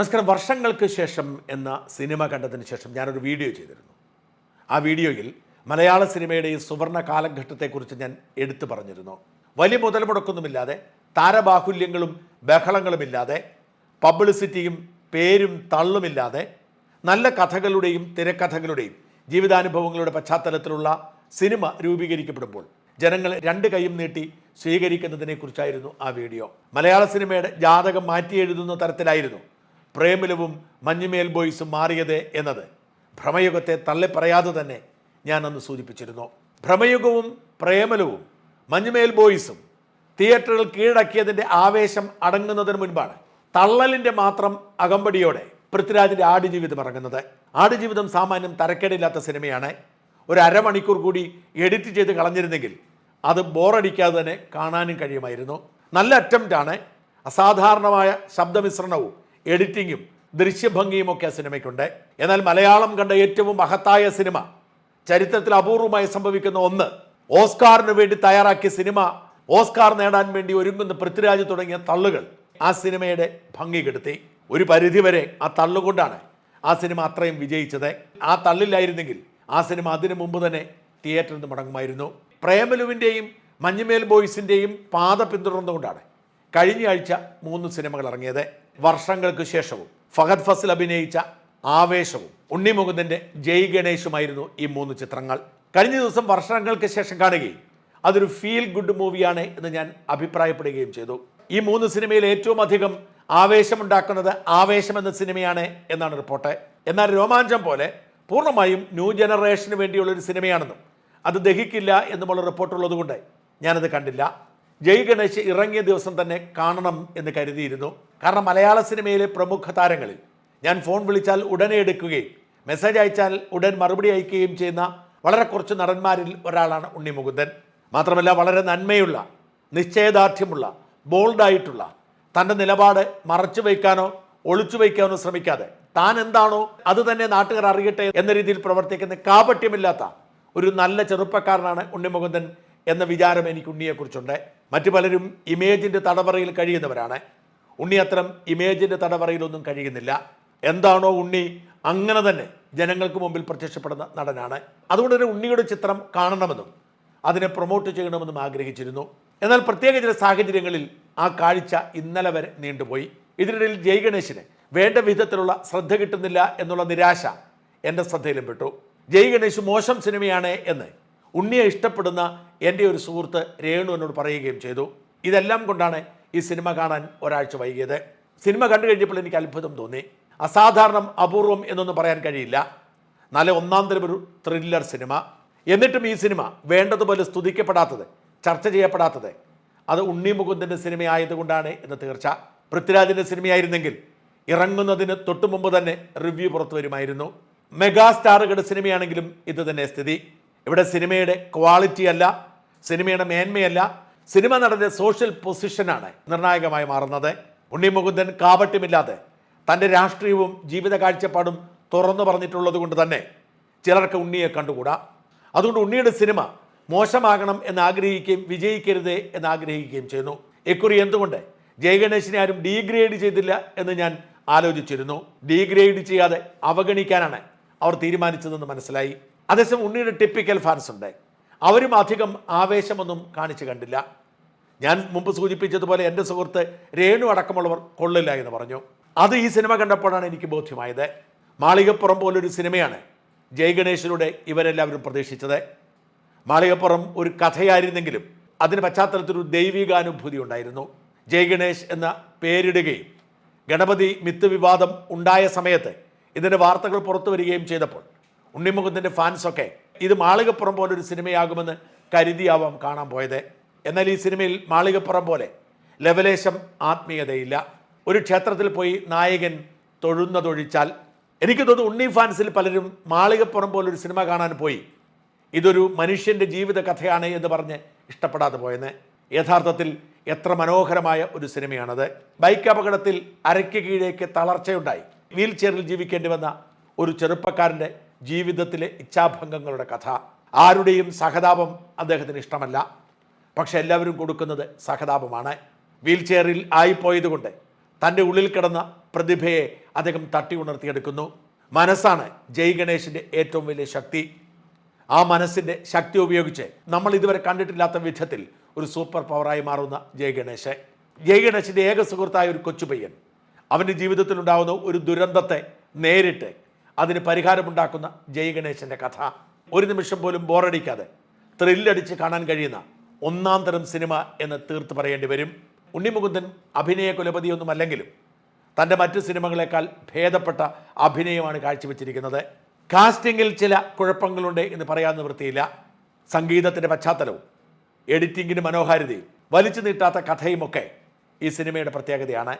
നമസ്കാരം. വർഷങ്ങൾക്ക് ശേഷം എന്ന സിനിമ കണ്ടതിന് ശേഷം ഞാനൊരു വീഡിയോ ചെയ്തിരുന്നു. ആ വീഡിയോയിൽ മലയാള സിനിമയുടെ ഈ സുവർണ കാലഘട്ടത്തെക്കുറിച്ച് ഞാൻ എടുത്തു പറഞ്ഞിരുന്നു. വലിയ മുതൽ മുടക്കൊന്നുമില്ലാതെ താരബാഹുല്യങ്ങളും ബഹളങ്ങളുമില്ലാതെ പബ്ലിസിറ്റിയും പേരും തള്ളുമില്ലാതെ നല്ല കഥകളുടെയും തിരക്കഥകളുടെയും ജീവിതാനുഭവങ്ങളുടെ പശ്ചാത്തലത്തിലുള്ള സിനിമ രൂപീകരിക്കപ്പെടുമ്പോൾ ജനങ്ങൾ രണ്ട് കൈയും നീട്ടി സ്വീകരിക്കുന്നതിനെക്കുറിച്ചായിരുന്നു ആ വീഡിയോ. മലയാള സിനിമയുടെ ജാതകം മാറ്റിയെഴുതുന്ന തരത്തിലായിരുന്നു പ്രേമലവും മഞ്ഞുമേൽ ബോയ്സും മാറിയത് എന്നത്. ഭ്രമയുഗത്തെ തള്ളിപ്പറയാതെ തന്നെ ഞാൻ അന്ന് സൂചിപ്പിച്ചിരുന്നു. ഭ്രമയുഗവും പ്രേമലവും മഞ്ഞുമേൽ ബോയ്സും തിയേറ്ററുകൾ കീഴടക്കിയതിന്റെ ആവേശം അടങ്ങുന്നതിന് മുൻപാണ് തള്ളലിന്റെ മാത്രം അകമ്പടിയോടെ പൃഥ്വിരാജിന്റെ ആടുജീവിതം ഇറങ്ങുന്നത്. ആടുജീവിതം സാമാന്യം തരക്കേടില്ലാത്ത സിനിമയാണ്. ഒരു അരമണിക്കൂർ കൂടി എഡിറ്റ് ചെയ്ത് കളഞ്ഞിരുന്നെങ്കിൽ അത് ബോറടിക്കാതെ തന്നെ കാണാനും കഴിയുമായിരുന്നു. നല്ല അറ്റംപ്റ്റാണ്. അസാധാരണമായ ശബ്ദമിശ്രണവും എഡിറ്റിങ്ങും ദൃശ്യഭംഗിയും ഒക്കെ ആ സിനിമയ്ക്കുണ്ട്. എന്നാൽ മലയാളം കണ്ട ഏറ്റവും മഹത്തായ സിനിമ ചരിത്രത്തിൽ അപൂർവമായി സംഭവിക്കുന്ന ഒന്ന് ഓസ്കാറിന് വേണ്ടി തയ്യാറാക്കിയ സിനിമ ഓസ്കാർ നേടാൻ വേണ്ടി ഒരുങ്ങുന്ന പൃഥ്വിരാജ് തുടങ്ങിയ തള്ളുകൾ ആ സിനിമയുടെ ഭംഗി കെടുത്തി. ഒരു പരിധിവരെ ആ തള്ളുകൊണ്ടാണ് ആ സിനിമ അത്രയും വിജയിച്ചത്. ആ തള്ളില്ലായിരുന്നെങ്കിൽ ആ സിനിമ അതിനു മുമ്പ് തന്നെ തിയേറ്ററിൽ നിന്ന് മടങ്ങുമായിരുന്നു. പ്രേമലുവിന്റെയും മഞ്ഞുമേൽ ബോയ്സിന്റെയും പാത പിന്തുടർന്നുകൊണ്ടാണ് കഴിഞ്ഞ ആഴ്ച മൂന്ന് സിനിമകൾ ഇറങ്ങിയത്. വർഷങ്ങൾക്ക് ശേഷവും. ഫഹദ് ഫസൽ അഭിനയിച്ച ആവേശവും ഉണ്ണിമുകുന്ദന്റെ ജയ് ഗണേഷുമായിരുന്നു ഈ മൂന്ന് ചിത്രങ്ങൾ. കഴിഞ്ഞ ദിവസം വർഷങ്ങൾക്ക് ശേഷം കാണുകയും അതൊരു ഫീൽ ഗുഡ് മൂവിയാണ് എന്ന് ഞാൻ അഭിപ്രായപ്പെടുകയും ചെയ്തു. ഈ മൂന്ന് സിനിമയിൽ ഏറ്റവും അധികം ആവേശമുണ്ടാക്കുന്നത് ആവേശം എന്ന സിനിമയാണ് എന്നാണ് റിപ്പോർട്ട്. എന്നാൽ രോമാഞ്ചം പോലെ പൂർണമായും ന്യൂ ജനറേഷന് വേണ്ടിയുള്ള ഒരു സിനിമയാണെന്നും അത് ദഹിക്കില്ല എന്നുമുള്ള റിപ്പോർട്ടുള്ളതുകൊണ്ട് ഞാനത് കണ്ടില്ല. ജയ് ഗണേശ് ഇറങ്ങിയ ദിവസം തന്നെ കാണണം എന്ന് കരുതിയിരുന്നു. കാരണം മലയാള സിനിമയിലെ പ്രമുഖ താരങ്ങളിൽ ഞാൻ ഫോൺ വിളിച്ചാൽ ഉടനെ എടുക്കുകയും മെസ്സേജ് അയച്ചാൽ ഉടൻ മറുപടി അയക്കുകയും ചെയ്യുന്ന വളരെ കുറച്ച് നടന്മാരിൽ ഒരാളാണ് ഉണ്ണി മുകുന്ദൻ മാത്രമല്ല വളരെ നന്മയുള്ള നിശ്ചയദാർഢ്യമുള്ള ബോൾഡായിട്ടുള്ള തന്റെ നിലപാട് മറച്ചു വയ്ക്കാനോ ഒളിച്ചു വയ്ക്കാനോ ശ്രമിക്കാതെ താൻ എന്താണോ അത് തന്നെ നാട്ടുകാർ അറിയട്ടെ എന്ന രീതിയിൽ പ്രവർത്തിക്കുന്ന കാപട്യമില്ലാത്ത ഒരു നല്ല ചെറുപ്പക്കാരനാണ് ഉണ്ണിമുകുന്ദൻ എന്ന വിചാരം എനിക്ക് ഉണ്ണിയെക്കുറിച്ചുണ്ട്. മറ്റു പലരും ഇമേജിന്റെ തടവറയിൽ കഴിയുന്നവരാണ്. ഉണ്ണി അത്തരം ഇമേജിന്റെ തടവറയിലൊന്നും കഴിയുന്നില്ല. എന്താണോ ഉണ്ണി അങ്ങനെ തന്നെ ജനങ്ങൾക്ക് മുമ്പിൽ പ്രത്യക്ഷപ്പെടുന്ന നടനാണ്. അതുകൊണ്ട് തന്നെ ഉണ്ണിയുടെ ചിത്രം കാണണമെന്നും അതിനെ പ്രൊമോട്ട് ചെയ്യണമെന്നും ആഗ്രഹിച്ചിരുന്നു. എന്നാൽ പ്രത്യേക ചില സാഹചര്യങ്ങളിൽ ആ കാഴ്ച ഇന്നലെ വരെ നീണ്ടുപോയി. ഇതിനിടയിൽ ജയ് ഗണേശിന് വേണ്ട വിധത്തിലുള്ള ശ്രദ്ധ കിട്ടുന്നില്ല എന്നുള്ള നിരാശ എന്റെ ശ്രദ്ധയിലും പെട്ടു. ജയ് ഗണേശ് മോശം സിനിമയാണ് എന്ന് ഉണ്ണിയെ ഇഷ്ടപ്പെടുന്ന എന്റെ ഒരു സുഹൃത്ത് രേണു എന്നോട് പറയുകയും ചെയ്തു. ഇതെല്ലാം കൊണ്ടാണ് ഈ സിനിമ കാണാൻ ഒരാഴ്ച വൈകിയത്. സിനിമ കണ്ടു കഴിഞ്ഞപ്പോൾ എനിക്ക് അത്ഭുതം തോന്നി. അസാധാരണം അപൂർവം എന്നൊന്നും പറയാൻ കഴിയില്ല. നല്ല ഒന്നാം തരം ഒരു ത്രില്ലർ സിനിമ. എന്നിട്ടും ഈ സിനിമ വേണ്ടതുപോലെ സ്തുതിക്കപ്പെടാത്തത് ചർച്ച ചെയ്യപ്പെടാത്തത്. അത് ഉണ്ണി മുകുന്ദന്റെ സിനിമയായതുകൊണ്ടാണ് എന്ന് തീർച്ച. പൃഥ്വിരാജിന്റെ സിനിമയായിരുന്നെങ്കിൽ ഇറങ്ങുന്നതിന് തൊട്ടു മുമ്പ് തന്നെ റിവ്യൂ പുറത്തു വരുമായിരുന്നു. മെഗാ സ്റ്റാറുകളുടെ സിനിമയാണെങ്കിലും ഇത് തന്നെ സ്ഥിതി. ഇവിടെ സിനിമയുടെ ക്വാളിറ്റി അല്ല സിനിമയുടെ മേന്മയല്ല സിനിമ നടന്റെ സോഷ്യൽ പൊസിഷനാണ് നിർണായകമായി മാറുന്നത്. ഉണ്ണി മുകുന്ദൻ കാപട്യമില്ലാതെ തന്റെ രാഷ്ട്രീയവും ജീവിത കാഴ്ചപ്പാടും തുറന്നു പറഞ്ഞിട്ടുള്ളത് കൊണ്ട് തന്നെ ചിലർക്ക് ഉണ്ണിയെ കണ്ടുകൂടാ. അതുകൊണ്ട് ഉണ്ണിയുടെ സിനിമ മോശമാകണം എന്ന് ആഗ്രഹിക്കുകയും വിജയിക്കരുത് എന്ന് ആഗ്രഹിക്കുകയും ചെയ്യുന്നു. ഇക്കുറി എന്തുകൊണ്ട് ജയഗണേശിനെ ആരും ഡീഗ്രേഡ് ചെയ്തില്ല എന്ന് ഞാൻ ആലോചിച്ചിരുന്നു. ഡീഗ്രേഡ് ചെയ്യാതെ അവഗണിക്കാനാണ് അവർ തീരുമാനിച്ചതെന്ന് മനസ്സിലായി. അതേസമയം ഉണ്ണിയുടെ ടിപ്പിക്കൽ ഫാൻസ് ഉണ്ട്. അവരും അധികം ആവേശമൊന്നും കാണിച്ചു കണ്ടില്ല. ഞാൻ മുമ്പ് സൂചിപ്പിച്ചതുപോലെ എന്റെ സുഹൃത്ത് രേണു അടക്കമുള്ളവർ കൊള്ളില്ല എന്ന് പറഞ്ഞു. അത് ഈ സിനിമ കണ്ടപ്പോഴാണ് എനിക്ക് ബോധ്യമായത്. മാളികപ്പുറം പോലൊരു സിനിമയാണ് ജയ് ഗണേശിലൂടെ ഇവരെല്ലാവരും പ്രതീക്ഷിച്ചത്. മാളികപ്പുറം ഒരു കഥയായിരുന്നെങ്കിലും അതിന് പശ്ചാത്തലത്തിലൊരു ദൈവികാനുഭൂതി ഉണ്ടായിരുന്നു. ജയഗണേഷ് എന്ന പേരിടുകയും ഗണപതി മിത്ത് വിവാദം ഉണ്ടായ സമയത്ത് ഇതിന്റെ വാർത്തകൾ പുറത്തു വരികയും ചെയ്തപ്പോൾ ഉണ്ണിമുഖത്തിന്റെ ഫാൻസൊക്കെ ഇത് മാളികപ്പുറം പോലെ ഒരു സിനിമയാകുമെന്ന് കരുതിയാവാം കാണാൻ പോയത്. എന്നാൽ ഈ സിനിമയിൽ മാളികപ്പുറം പോലെ ലവലേശം ആത്മീയതയില്ല. ഒരു ക്ഷേത്രത്തിൽ പോയി നായകൻ തൊഴുന്നതൊഴിച്ചാൽ എനിക്ക് തോന്നുന്നു ഉണ്ണി ഫാൻസിൽ പലരും മാളികപ്പുറം പോലൊരു സിനിമ കാണാൻ പോയി. ഇതൊരു മനുഷ്യന്റെ ജീവിത കഥയാണ് എന്ന് പറഞ്ഞ് ഇഷ്ടപ്പെടാതെ പോയെന്ന്. യഥാർത്ഥത്തിൽ എത്ര മനോഹരമായ ഒരു സിനിമയാണത്. ബൈക്ക് അപകടത്തിൽ അരയ്ക്ക് കീഴേക്ക് തളർച്ചയുണ്ടായി. വീൽ ചെയറിൽ ജീവിക്കേണ്ടി വന്ന ഒരു ചെറുപ്പക്കാരന്റെ ജീവിതത്തിലെ ഇച്ഛാഭംഗങ്ങളുടെ കഥ. ആരുടെയും സഹതാപം അദ്ദേഹത്തിന് ഇഷ്ടമല്ല. പക്ഷെ എല്ലാവരും കൊടുക്കുന്നത് സഹതാപമാണ്. വീൽ ചെയറിൽ ആയിപ്പോയതുകൊണ്ട് തന്റെ ഉള്ളിൽ കിടന്ന പ്രതിഭയെ അദ്ദേഹം തട്ടി ഉണർത്തിയെടുക്കുന്നു. മനസ്സാണ് ജയ് ഗണേഷിന്റെ ഏറ്റവും വലിയ ശക്തി. ആ മനസ്സിന്റെ ശക്തി ഉപയോഗിച്ച് നമ്മൾ ഇതുവരെ കണ്ടിട്ടില്ലാത്ത വിധത്തിൽ ഒരു സൂപ്പർ പവറായി മാറുന്ന ജയ് ഗണേശ്. ജയ് ഗണേശിന്റെ ഏക സുഹൃത്തായ ഒരു കൊച്ചുപയ്യൻ. അവന്റെ ജീവിതത്തിലുണ്ടാകുന്ന ഒരു ദുരന്തത്തെ നേരിട്ട് അതിന് പരിഹാരമുണ്ടാക്കുന്ന ജയഗണേശന്റെ കഥ. ഒരു നിമിഷം പോലും ബോറടിക്കാതെ ത്രില്ലടിച്ച് കാണാൻ കഴിയുന്ന ഒന്നാം തരം സിനിമ എന്ന് തീർത്ത് പറയേണ്ടി വരും. ഉണ്ണിമുകുന്ദൻ അഭിനയ കുലപതിയൊന്നും അല്ലെങ്കിലും തന്റെ മറ്റ് സിനിമകളെക്കാൾ ഭേദപ്പെട്ട അഭിനയമാണ് കാഴ്ചവെച്ചിരിക്കുന്നത്. കാസ്റ്റിങ്ങിൽ ചില കുഴപ്പങ്ങളുണ്ട് എന്ന് പറയാൻ നിവൃത്തിയില്ല സംഗീതത്തിന്റെ പശ്ചാത്തലവും എഡിറ്റിങ്ങിന്റെ മനോഹാരിതയും വലിച്ചു നീട്ടാത്ത കഥയുമൊക്കെ ഈ സിനിമയുടെ പ്രത്യേകതയാണ്.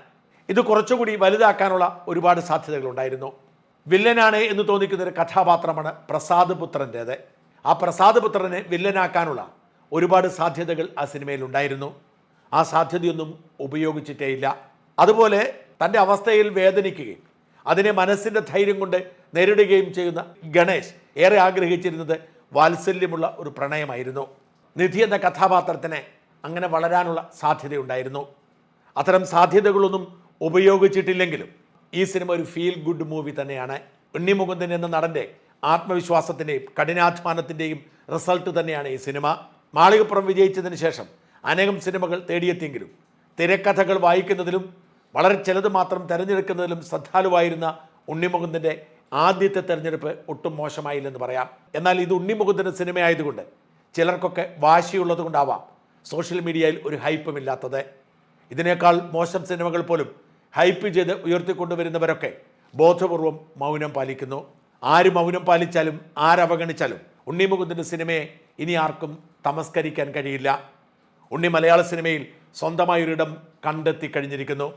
ഇത് കുറച്ചുകൂടി വലുതാക്കാനുള്ള ഒരുപാട് സാധ്യതകളുണ്ടായിരുന്നു. വില്ലനാണ് എന്ന് തോന്നിക്കുന്ന ഒരു കഥാപാത്രമാണ് പ്രസാദ് പുത്രന്റേത് ആ പ്രസാദ് പുത്രനെ വില്ലനാക്കാനുള്ള ഒരുപാട് സാധ്യതകൾ ആ സിനിമയിൽ ഉണ്ടായിരുന്നു. ആ സാധ്യതയൊന്നും ഉപയോഗിച്ചിട്ടേയില്ല അതുപോലെ തന്റെ അവസ്ഥയിൽ വേദനിക്കുകയും അതിനെ മനസ്സിന്റെ ധൈര്യം കൊണ്ട് നേരിടുകയും ചെയ്യുന്ന ഗണേഷ് ഏറെ ആഗ്രഹിച്ചിരുന്നത് വാത്സല്യമുള്ള ഒരു പ്രണയമായിരുന്നു. നിധി എന്ന കഥാപാത്രത്തിന് അങ്ങനെ വളരാനുള്ള സാധ്യതയുണ്ടായിരുന്നു. അത്തരം സാധ്യതകളൊന്നും ഉപയോഗിച്ചിട്ടില്ലെങ്കിലും ഈ സിനിമ ഒരു ഫീൽ ഗുഡ് മൂവി തന്നെയാണ്. ഉണ്ണി മുകുന്ദൻ എന്ന നടന്റെ ആത്മവിശ്വാസത്തിന്റെയും കഠിനാധ്വാനത്തിന്റെയും റിസൾട്ട് തന്നെയാണ് ഈ സിനിമ. മാളികപ്പുറം വിജയിച്ചതിന് ശേഷം അനേകം സിനിമകൾ തേടിയെത്തിയെങ്കിലും തിരക്കഥകൾ വായിക്കുന്നതിലും വളരെ ചിലത് മാത്രം തിരഞ്ഞെടുക്കുന്നതിലും ശ്രദ്ധാലുവായിരുന്ന ഉണ്ണിമുകുന്ദന്റെ ആദ്യത്തെ തിരഞ്ഞെടുപ്പ് ഒട്ടും മോശമായില്ലെന്ന് പറയാം. എന്നാൽ ഇത് ഉണ്ണിമുകുന്ദന്റെ സിനിമയായതുകൊണ്ട് ചിലർക്കൊക്കെ വാശിയുള്ളത് കൊണ്ടാവാം സോഷ്യൽ മീഡിയയിൽ ഒരു ഹൈപ്പുമില്ലാത്തത് ഇതിനേക്കാൾ മോശം സിനിമകൾ പോലും ഹൈപ്പ് ചെയ്ത് ഉയർത്തിക്കൊണ്ടുവരുന്നവരൊക്കെ ബോധപൂർവം മൗനം പാലിക്കുന്നു. ആര് മൗനം പാലിച്ചാലും ആരവഗണിച്ചാലും ഉണ്ണി മുകുന്ദന്റെ സിനിമയെ ഇനി ആർക്കും തമസ്കരിക്കാൻ കഴിയില്ല. ഉണ്ണി മലയാള സിനിമയിൽ സ്വന്തമായൊരിടം കണ്ടെത്തി കഴിഞ്ഞിരിക്കുന്നു.